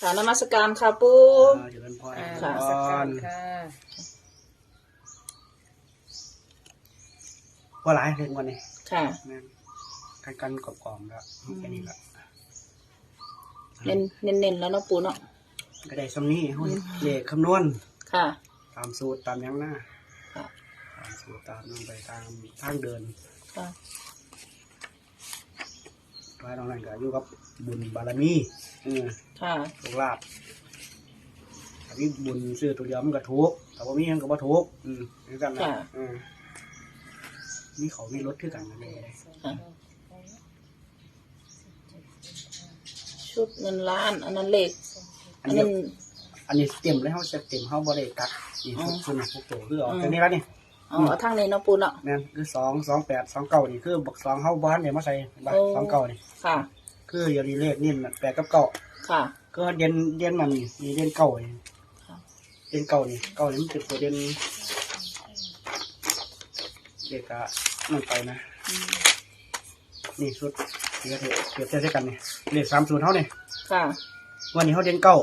ค่ะนมัสการค่ะปูอ่าเจริญพรอ่าเจค่ะริญพสักการรค่ะ ว่าหลายเรื่องวันนี้ค่ะ แม่นกันกันกรอบๆแล้วแค่นี้ละเน้นเน้นเน้นแล้วเนาะปูเนาะ ก็ได้สำนี้เฮาเลขคำนวณ ค่ะ ตามสูตรตามหยังหน้าค่ะ ตามสูตรตามนั่งไปตามทางเดินค่ะว่าตรงนั้นก็อยู่กับบุญบารมีเออค่ะ โชคลาภถ้ามีบุญซื้อตัวเดียวมันก็ถูกแต่ว่ามีมันก็บ่ถูกอืมคือกันนะค่ะเออมีเขามีรถคือกันนั่นเองค่ะชุดเงินล้าน อันนั้นเลขอัอันนนี้ นั้น อันนี้เต็มเลยเฮาเต็มเฮาบ่ได้กักนี่อ๋อสุดสุดพวกโตคือออกอืมแค่นี้แล้วนี่อ๋อเอาทางนี้เนาะปูเนาะนั่นคือสองสองแปดสองเก้านี่คือบักสองเฮาบ้านเนี่ยมาใส่บักโอ้ สองเก้านี่ค่ะ คือเดี๋ยวนี้เลขนี่แปดกับเก้าค่ะ ก็เด่นเด่นมันนี่เด่นเก้านี่ค่ะเด่นเก้านี่เก้านี่มันเป็นตัวเด่นเลขอะนั่นไปนะ อืมนี่สุดเดี๋ยวเดี๋ยวเปรียบเทียบด้วยกันนี่เลขสามศูนย์เท่านี่ค่ะ วันนี้เขาเด่นเก้า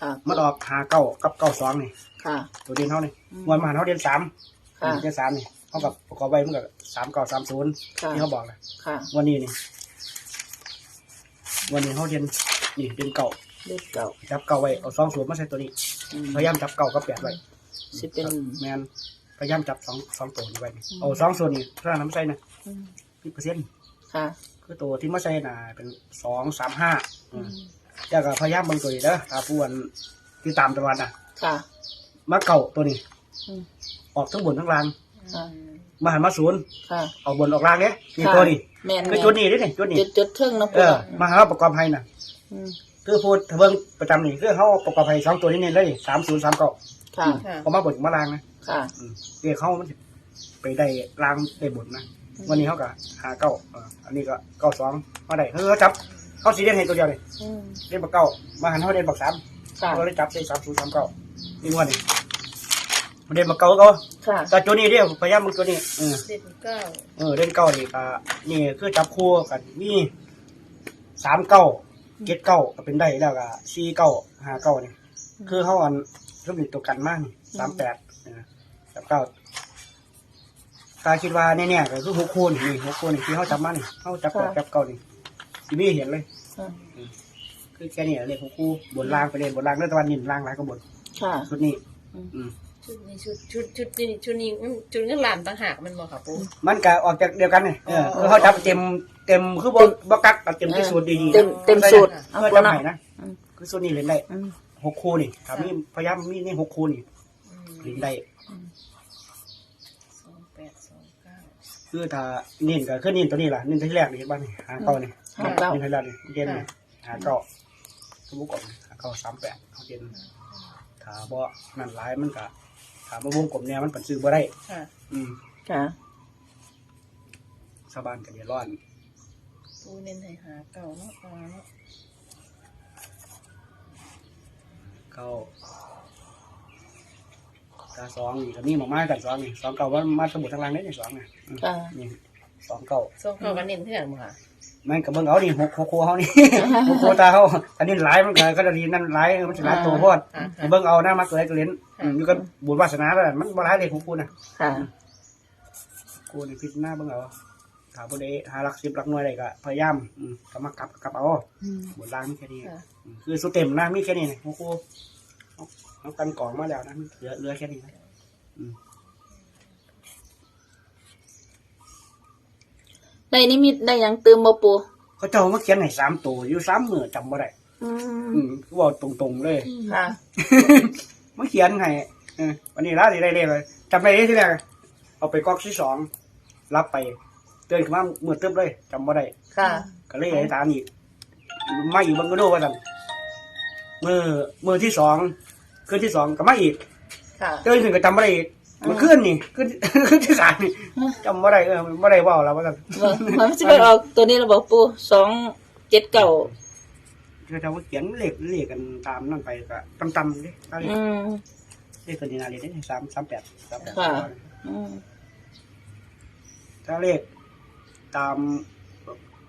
ค่ะ มันออกหาเก้ากับเก้าสองนี่ ค่ะ ตัวเด่นเท่านี่อืม วันมาหันเขาเด่นสามค่ะ เด่นสามนี่เขากับประกอบไว้มันกับสามเก้าสามศูนย์ค่ะ ที่เขาบอกเลยค่ะ วันนี้นี่ วันนี้เขาเรียนนี่เรียนเก่าเลขเก่าจับเก่าไว้เอาสองส่วนมาใส่ตัวนี้ อืมพยายามจับเก่ากับแปดไว้สิเป็นแมนพยายามจับสองสองตัวนี้ไว้นี่อืมเอาสองส่วนนี่ถ้าน้ำใส่นะอืมพี่เปอร์เซ็นต์ค่ะคือตัวที่มาใส่น่ะเป็นสองสามห้าอืมแล้วก็พยายามเบางตัวนี้เด้อถ้าผู้วันที่ตามตะวันน่ะค่ะมาเก่าตัวนี้ อืมออกทั้งบนทั้งล่างค่ะ มาหันมาศูนย์ค่ะ ออกบนออกล่างเนี่ยนี่ค่ะตัวนี้แม่นคือแม่นจุดนี้เด้นี่จุดนี้จุดจุดเทิงเนาะเอปูอเนาะมาหาประกอบให้น่ะอืมคือพูดเบิ่งประจำนี่คือเขาประกอบให้สองตัวนี้เน้นเลยสามศูนย์สามเก้าค่ะ ค่ะเขามาบดมาลางนะ ค่ะ อืมเรียกเขามันสิไปได้ลางได้บดนะวันนี้เขาก็หาเก้าเอออันนี้ก็เก้าสองมาได้คือเขาจับเขาสีเด่นให้ตัวเดียวเลยอืมเด่นบักเก้ามาหันเขาเด่นบักสามค่ะเขาเลยจับได้สามศูนย์สามเก้านี่งวันนี้ เด่นบักเก้าก็ค่ะแต่ตัวนี้เดียวพยายามมึงตัวนี้เออเจ็ดเก้าเออเด่นเก้านี่ก็นี่คือจับคู่กันมีสามเก้าเจ็ดเก้าก็เป็นได้แล้วก็สี่เก้าห้าเก้านี่คือเขาอันสมนิตัวกันมากสามแปดสามเก้าถ้าคิดว่าแน่ๆก็คือหกคูณนี่หกคูณนี่ที่เขาจับมานี่เขาจับแปดค่ะจับเก้านี่ที่มีเห็นเลยค่ะคือแค่นี้เลยหกคู่บนล่างไปเลยบนล่างเรื่องตะวันนินล่างหลายก็บนค่ะชุดนี้ อืมอืม ชุดนี้ชุดชุดชุดนี้ชุดนี้มันชุดเงินล้านต่างหากมันบอกค่ะปูมันก็ออกจากเดียวกันนี่เอออ๋อคือเขาจับเต็มเต็มคือบ่บ่กักเอาเต็มที่สูตรดีๆเต็มเต็มสูตรเอาเพื่อปูจำเนาะให้นะอืม คือสูตรนี้เล่นได้อืมหกคู่นี่ถ้ามีพยายามมีนี่หกคู่นี่อืมเล่นได้ สองแปดสองเก้าคือถ้าเน้นก็คือเน้นตัวนี้ล่ะเน้นตัวที่แรกนี่เห็นบ้านนี่หาเก้านี่ห้าเก้า เน้นตัวแรกนี่เด่นนี่หาเก้าสมมุติก่อนหาเก้าสามแปดเขาเด่นถ้าบ่นั่นหลายมันก็ ถ้ามาวงกลมเนี่ยมันเป็นซื้อบ่ได้ ค่ะ อืมค่ะ ชาวบ้านก็เดือดร้อนปูเน้นให้หาเก่าเนาะเอาเนาะเก้าตาสองนี่ก็มีหมอกไม้กันสองนี่สองเก้าว่ามาสมุดทางล่างได้นี่สองนี่อืมค่ะ นี่สองเก้าสองเก่ากันเน้นเท่าไหร่บ่ค่ะ มันก็เบิ่งเอานี่หกหกโคเขานี่ หกโคตาเขาอันนี้หลายมันก็ก็จะดีนั่นหลายมันสิหลายตัวโพอดอ่าเบิ่งเอาหน้ามาตัวไหนตัวเล่นอืมอยู่กับบุญวาสนาแล้วมันบ่หลายเลยของกูนะค่ะ กูนี่พิจารณาเบิ่งเอาถ้าบ่ได้หาหลักสิบหลักหน่วยได้ก็พยายามอืมก็มากลับกลับเอาอืมบนล่างมีแค่นี้ค่ะ อืมคือสุดเต็มนะมีแค่นี้นะของกูเอาเอากันกล่องมาแล้วนะเหลือเหลือแค่นี้นะอืม ได้นิมิตได้หยังเติมบ่ปูเขาเจ้ามาเขียนให้สามตัวอยู่สามมือจำบ่ได้อืมอืมคือบอกตรงๆเลย ค่ะ มาเขียนให้เออวันนี้ละสิได้เลขเลยจำได้ที่แรกเอาไปก๊อกที่สองรับไป เตือนขึ้นมาเมื่อเติบเลยจำบ่ได้ค่ะ ก็เลยให้ตามอีกมาอยู่บังกะโดว่าสั่นมือมือที่สองคืนที่สองก็มาอีกค่ะ เตือนขึ้นก็จำบ่ได้อีก มันขึ้นนี่ขึ้นขึ้นที่สามนี่จำบ่ได้เออบ่ได้เว่าแล้วว่าสั่นมันจะไปออกตัวนี้เราบอกปูสองเจ็ดเก้าคือถ้าว่าเขียนเลขเลขกันตามนั่นไปก็ตำๆเด้ถ้าเลขอืมเลขตัวนี้นาเลขได้สามสามแปดสามแปดค่ะอืมถ้าเลขตาม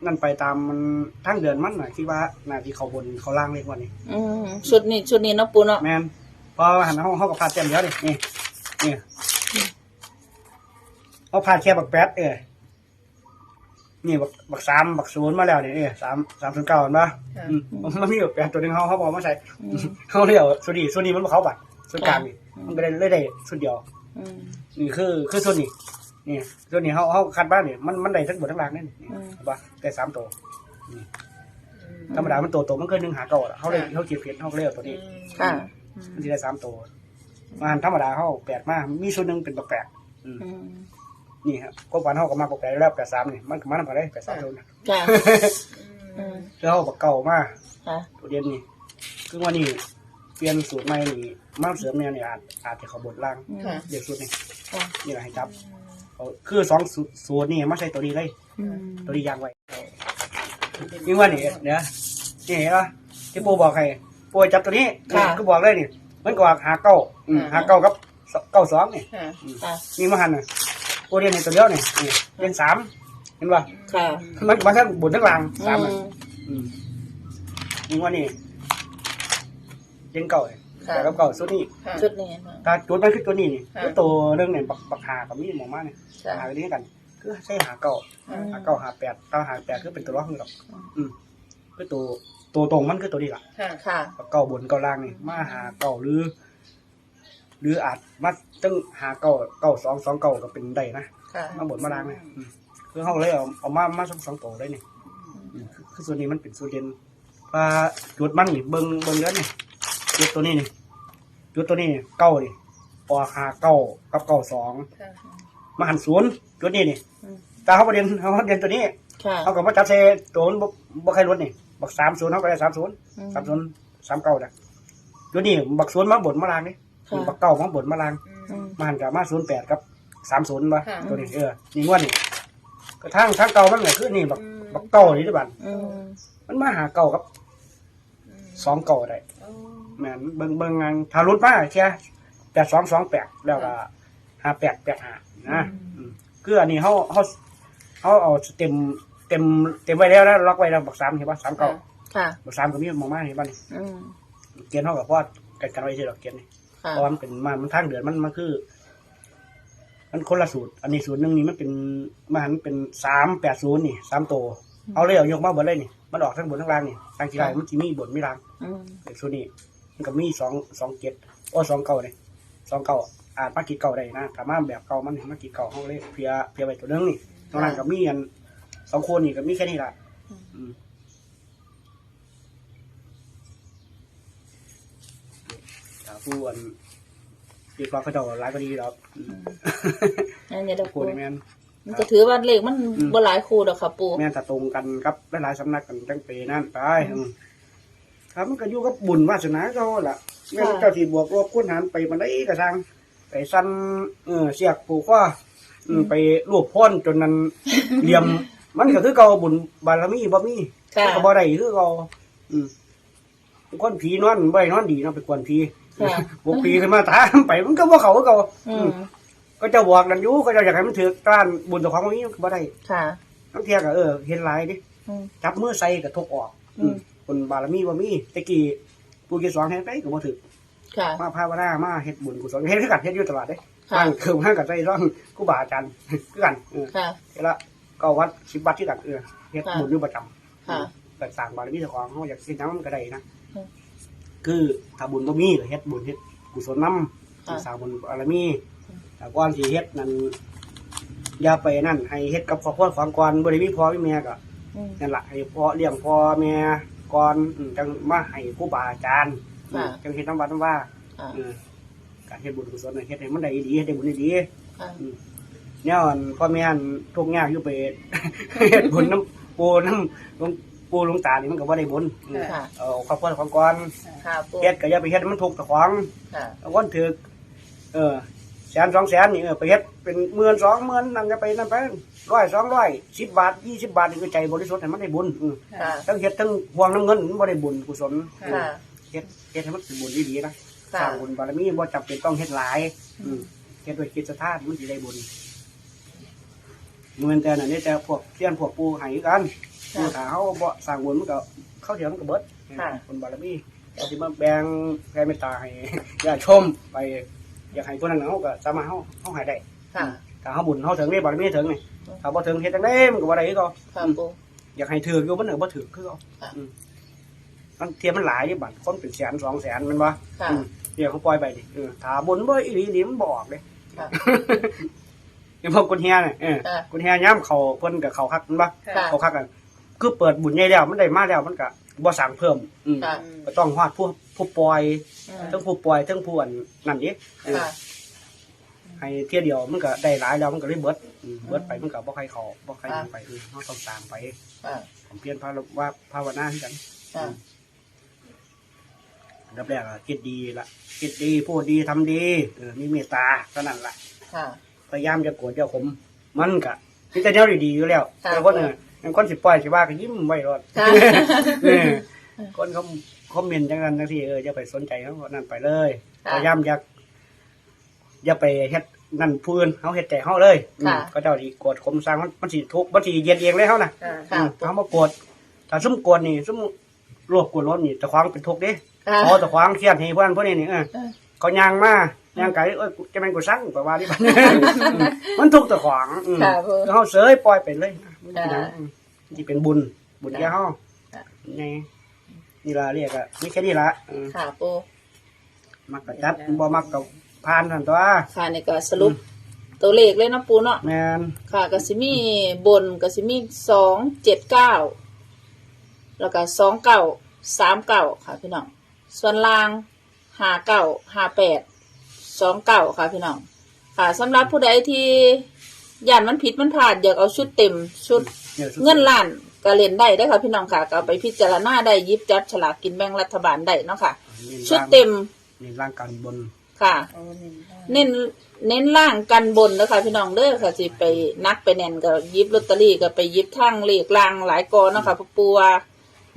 นั่นไปตามมันทั้งเดือนมันน่ะคิดว่าน่าที่เขาบนเขาล่างเล็กกว่านี้อืมชุดนี้ชุดนี้เนาะปูเนาะแมนพอหันห้องห้องกับพาดเต็มเดียวดินี่นี่ เขาพาดแค่บักแป๊ดเออนี่บักบักสามบักศูนย์มาแล้วนี่เออสามสามศูนย์เก้าเห็นปะอืมมันมีบักแป๊ดตัวหนึงเขาเขาบอกมาใส่อืม เขาเรียกสุดีสุดีมันบ่เขาบัดสุดกลางนี่อืม มันก็ได้เลยได้สุดเดียว อืม นี่คือคือส่วนนี้นี่ส่วนนี้เขาเขาคัดบ้านนี่มันมันได้ทั้งบนทั้งล่างนี่นี่อืมเห็นปะได้สามตัวนี่ธรรมดามันตัวโตมันก็หนึ่งหาเก่าละเขาเลยเขาจีบเพียนเขาก็เลยเอาตัวนี้ค่ะ มันจะได้สามตัวมาหันธรรมดาเขาแปดมากมีส่วนหนึ่งเป็นแปลกๆอืมอืม นี่ครับก็วันเขาก็มาแปลกๆแล้วแปดสามนี่มันก็มาทำอะไรแปดสามตัวนะค่ะอืมแล้วเขาบอกเก่ามากค่ะตัวเด่นนี่คือว่านี่เปลี่ยนสูตรใหม่นี่มาเสริมเนี่ยเนี่ยอาจอาจจะเขาบดล่างอืมเด็กสูตรนี่ค่ะนี่แหละให้จับเอาคือสองสูตรสูตรนี่ไม่ใช่ตัวนี้เลย อืมตัวนี้ยางไว้ยิ่งว่านี่เนี่ยนี่เห็นปะที่ปูบอกใครปูจับตัวนี้ก็บอกเลยนี่มันก็ว่าหาเก้าอืมหาเก้ากับเก้าสองนี่ค่ะ ค่ะนี่มาหันน่ะ ปูเรียนในตัวเดียวนี่นี่เรียนสามเห็นปะค่ะมันมาทั้งบนทั้งล่างอืสามอะมอืมยิ่งว่านี่เรียนเก้าเลยค่ะแต่กับเก้าสุดนี่ค่ะชุดนี้เนาะถ้าจุดมันคือตัวนี้นี่ค่ะคือตัวเรื่องเนี่ยบักบักหากับมีหมอมาเนี่ยค่ะหาไปนี้กันคือใช้หาเก้าอืม หาเก้าหาแปดตาหาแปดคือเป็นตัวร้องกับอืมคือตัวตัวตรงมันคือตัวนี้ล่ะค่ะ ค่ะ เก้าบนเก้าล่างนี่มาหาเก้าหรือ หรืออาจมาตั้งหาเก้าเก้าสองสองเก้าก็เป็นได้นะค่ะมาบนมาล่างเนี่ยอืมคือเขาเลยเอาเอามามาสองสองตัวได้นี่อืมคือคือส่วนนี้มันเป็นส่วนเด่นว่าจุดมันนี่เบิ้งเบิ้งเดือนนี่จุดตัวนี้นี่จุดตัวนี้นี่เก้านี่ออกหาเก้ากับเก้าสองค่ะ มาหันศูนย์จุดนี้นี่อืม แต่เขาประเด็นเขาประเด็นตัวนี้ ค่ะ เขาก็มาจับเซตัวมันบ่บ่ใครลดนี่บักสามศูนย์เขาก็ได้สามศูนย์อืม สามศูนย์สามเก้าจ้ะตัวนี้บักศูนย์มาบนมาลางนี่ ค่ะบักเก้ามาบนมาลางอืม มาหันกับมาศูนย์แปดกับสามศูนย์มาค่ะ ตัวนี้เออนี่งวดนี่ก็ทางทางเก่ามันก็คือนี่บักอืมบักเก้านี่ที่บ้านอืมมันมาหาเก้ากับสองเก้าได้โอ้แม่นเบิ่งเบิ่งงานถ้ารุดมาแค่แปดสองสองแปดแล้วก็ห้าแปดแปดห้านะอืมคืออันนี้เขาเขาเขาเอาเต็มเต็มเต็มไว้แล้วแล้วล็อกไว้แล้วบักสามเห็นปะสามเก้าค่ะ บักสามก็มีมองมาเห็นปะนี่ อืมเกียนเท่ากับพ่อกันกันไว้เฉยหรอกเกียนนี่ค่ะ เพราะว่ามันเป็นมันมันทางเดือนมันมันคือ มันคนละสูตร อันนี้สูตรหนึ่งนี่มันเป็นมันเป็นสามแปดศูนย์นี่สามตัวเอาเลยเอายกมาเบนเลยนี่มันออกทั้งบนทั้งล่างนี่ทางที่ไรมันจะมีบนมีล่างอืมเด็กสูตรนี่มันก็มีสองสองเจ็ดโอ้สองเก่าเลยสองเก่าอาจมากี่เก่าได้นะแต่มาแบบเก่ามันมากี่เก่าเขาเลยเพียเพียไว้ตัวหนึงนี่ตรงนั้นก็มีอันสองคนนี่ก็มีแค่นี้ละอืมถ้า ผู้อันดีกว่าเขาเจะร้ายก็ดีแล้วอันนี้เด้อผู้ปูนี่แม่น มันจะถือว่าเลขมันอืม บ่หลายคู่ดอกค่ะปูแม่นถ้าตรงกันครับหลายๆสำนักกันจังเปนั่นไปอืมครับมันก็อยู่กับบุญวาสนาเขาล่ะแม่นเจ้าที่บวกลบคูณหารไปมันได้กระชังไปสั้นเออเสียกผูกว่าอืมไปรวบพ้นจนนั้นเหลี่ยม มันก็คือเก่าบุญบารมีบ่มีค่ะก็บ่ได้คือเก่าอืมคนผีนอนบ่ได้นอนดีเนาะไปกวนผี ค่ะบวกผีขึ้นมาถามไปมันก็บ่เข้าคือเก่าอือืมมก็เจะบอกนั่นอยู่ก็เจะอยากให้มันถือต้านบุญเจ้าของบ่มีมันก็บ่ได้ค่ะทั้งเที่ยก็เออเห็นหลายดิอืม จับมือใส่กับทกออก อืมคนบารมีบ่มีตะกี้ผู้เกี่ยวสองเฮ็ดไปก็บ่ถึกค่ะ มาภาวนามาเฮ็ดบุญกุศลเฮ็ดคือกันเฮ็ดอยู่ตลอดเด้ค่ะบ้านคือมากับใจร้องครูบาอาจารย์คือกันเออ ค่ะเฮ็ดละก็วัดสิบวัดที่กันเออเฮ็ดค่ะบุญอยู่ประจำค่ะเกิดสร้างบารมีเจ้าของเฮาอยากสิหยังมันก็ได้นะอืม คือถ้าบุญบ่มีก็เฮ็ดบุญเฮ็ดกุศลนำค่ะ สร้างบุญบารมีแต่ก่อนสิเฮ็ดนั่นอย่าไปนั่น ให้เฮ็ดกับครอบครัวของก่อนบ่ได้มีพ่อมีแม่ก็อืมนั่นแหละให้พ่อเลี้ยงพ่อแม่ก่อนอืมจังมาให้ครูบาอาจารย์ค่ะอืมจังเฮ็ดน้ำวัดน้ำว่าค่ะเออการเฮ็ดบุญกุศลน่ะเฮ็ดให้มันได้ดีเฮ็ดได้บุญได้ดี ค่ะเนี่ยอันพ่อแม่อันทุกข์ยากอยู่ไป เฮ็ดบุญน้ำปูน้ำหลวง ปูหลวงตานี่มันก็บ่ได้บุญอืมค่ะ เอาครอบครัวของก่อนค่ะปูเฮ็ดก็อย่าไปเฮ็ดให้มันทุกข์เจ้าของค่ะเอาวันถึกเออแสนสองแสนนี่เออไปเฮ็ดเป็นหมื่นสองหมื่นนั่นก็ไปนั่นไปร้อยสองร้อยสิบบาทยี่สิบบาทนี่ก็ใจบริสุทธิ์ให้มันได้บุญอืมค่ะทั้งเฮ็ดทั้งห่วงน้ำเงินมันบ่ได้บุญกุศลค่ะ เฮ็ดเฮ็ดให้มันเป็นบุญดีๆนะสค่ะ ร้างบุญบารมีบ่จำเป็นต้องเฮ็ดหลายอืมเฮ็ดด้วยจิตศรัทธามันสิได้บุญเหมือนแต่นั่นนี่แต่พวกเสี้ยนพวกปูให้กัน คือถ้าเขาบ่สร้างบุญมันก็เข้าเดียวมันก็เบิดค่ะ คนบารมีเราสิมาแบ่งแผ่เมตตาให้ญาติชมไป อยากให้คนนั้นเขาก็สามารถเขาเขาให้ได้ค่ะถ้าเขาบุญเขาถึงนี่บารมีถึงนี่ถ้าบ่ถึงเฮ็ดจังได๋มันก็บ่ได้คือเก็ ค่ะปู อยากให้ถืออยู่มันก็บ่ถือคือเก็ค่ะมันเทียมมันหลายอยู่บัดคนเป็นแสนสองแสนแมันบ่ค่ะอืมเดี๋ยวเขาปล่อยไปดิเออถ้าบุญบ่อีหลีนี่มันบ่ออกเด้ค่ะอย่างพวกกุนเฮียน่ะเออค่ะ กุนเฮียย่ำเขาเพิ่นกับเขาคักแมันบ่ค่ะ เขาคักกัน คือเปิดบุญใหญ่แล้วมันได้มาแล้วมันก็บ่สั่งเพิ่มอืมค่ะ ก็ต้องฮอดผู้ผู้ปล่อยอืมทั้งผู้ปล่อยทั้งผู้อันนั่นอีกเออค่ะ ให้เที่ยเดียวมันก็ได้หลายแล้วมันก็เลยเบิดอืมเบิดไปมันก็บ่ใครเขาบ่ใครค่ะไปเออเฮาต้องตามไปค่ะผมเพียรพาว่าภาวนาคือกัน ค่ะอันดับแรกอะคิดดีละคิดดีพูดดีทำดีเออมีเมตตาเท่านั้นล่ะค่ะ พยายามจะโกรธจะขมมันกะมีแต่เดียวดีๆอยู่แล้ว ค่ะ แต่คนเนี่ยคนสิปล่อยสิว่าก็ยิ้มไว้รอดค่ะ เออคนเขาคอมเมนต์จังนั้นจังที่เอออย่าไปสนใจเขานั่นไปเลยค่ะพยายามอย่าอย่าไปเฮ็ดนั่นผู้อื่นเขาเฮ็ดแต่เขาเลยอืมค่ะ ก็เจ้าที่โกรธขมสร้างมันมันสิทุกข์มันสิเย็นเองเลยเขาน่ะ ค่ะค่ะอืมเขามาโกรธถ้าซุ่มโกรธนี่ซุ่มรวบกวนรถนี่ตะควางเป็นทุกข์เด้ค่ะ เขาตะควางเครียดให้เพื่อนพวกนี้นี่เออเออ เขายางมาย่างไก่เอ้ยกูจะแม่นกูสั่งไปว่าที่บ้านอืมมันทุกข์ตะขวางอืมค่ะปูเฮาเสยปล่อยไปเลยมันเป็นหยังค่ะอืมที่เป็นบุญ บุญแก่เฮาค่ะนี่นี่ล่ะเรียกอะมีแค่นี้ล่ะอืมค่ะปูมักก็จัดบ่มักก็ผ่านนั่นตัวค่ะนี่ก็สรุปตัวเลขเลยเนาะปูเนาะ แม่นค่ะก็สิมีบนก็สิมีสองเจ็ดเก้าแล้วก็สองเก้าสามเก้าค่ะพี่น้องส่วนล่างห้าเก้าห้าแปดสองเก้าค่ะพี่น้องค่ะสำหรับผู้ใดที่ ย่านมันผิดมันพลาดอยากเอาชุดเต็มชุดเนี่ยสุเงินล้านก็เล่นได้ได้อค่ะพี่น้องค่ะก็เอาไปพิจารณาได้หยิบจัดฉลากกินแบ่งรัฐบาลได้เนาะค่ะชุดเต็มนี่ร่างการบนค่ะเอาหนึ่งได้เน้นเน้นล่างกันบนนะคะพี่น้องเด้อค่ะสิไปนักไปแน่นก็หยิบลอตเตอรี่ก็ไปหยิบทั้งเลขล่างหลายกอเนาะค่ะพ่อปัว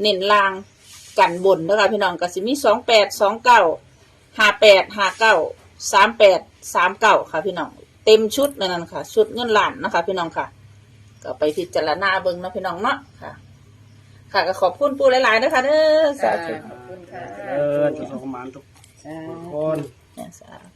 เน้นล่างกันบนนะคะพี่น้องก็สิมีสองแปดสองเก้าห้าแปดห้าเก้าสามแปดสามเก้าค่ะพี่น้อง เต็มชุดนั่นนะค่ะ ชุดเงินล้านนะคะ พี่น้องค่ะ ก็ไปพิจารณาเบิ่งเนาะพี่น้องเนาะค่ะ ค่ะก็ขอบคุณปูหลายๆนะคะเด้อสาธุขอบคุณค่ะ เออทุกคนมาทุกคน เนี่ยสาธุ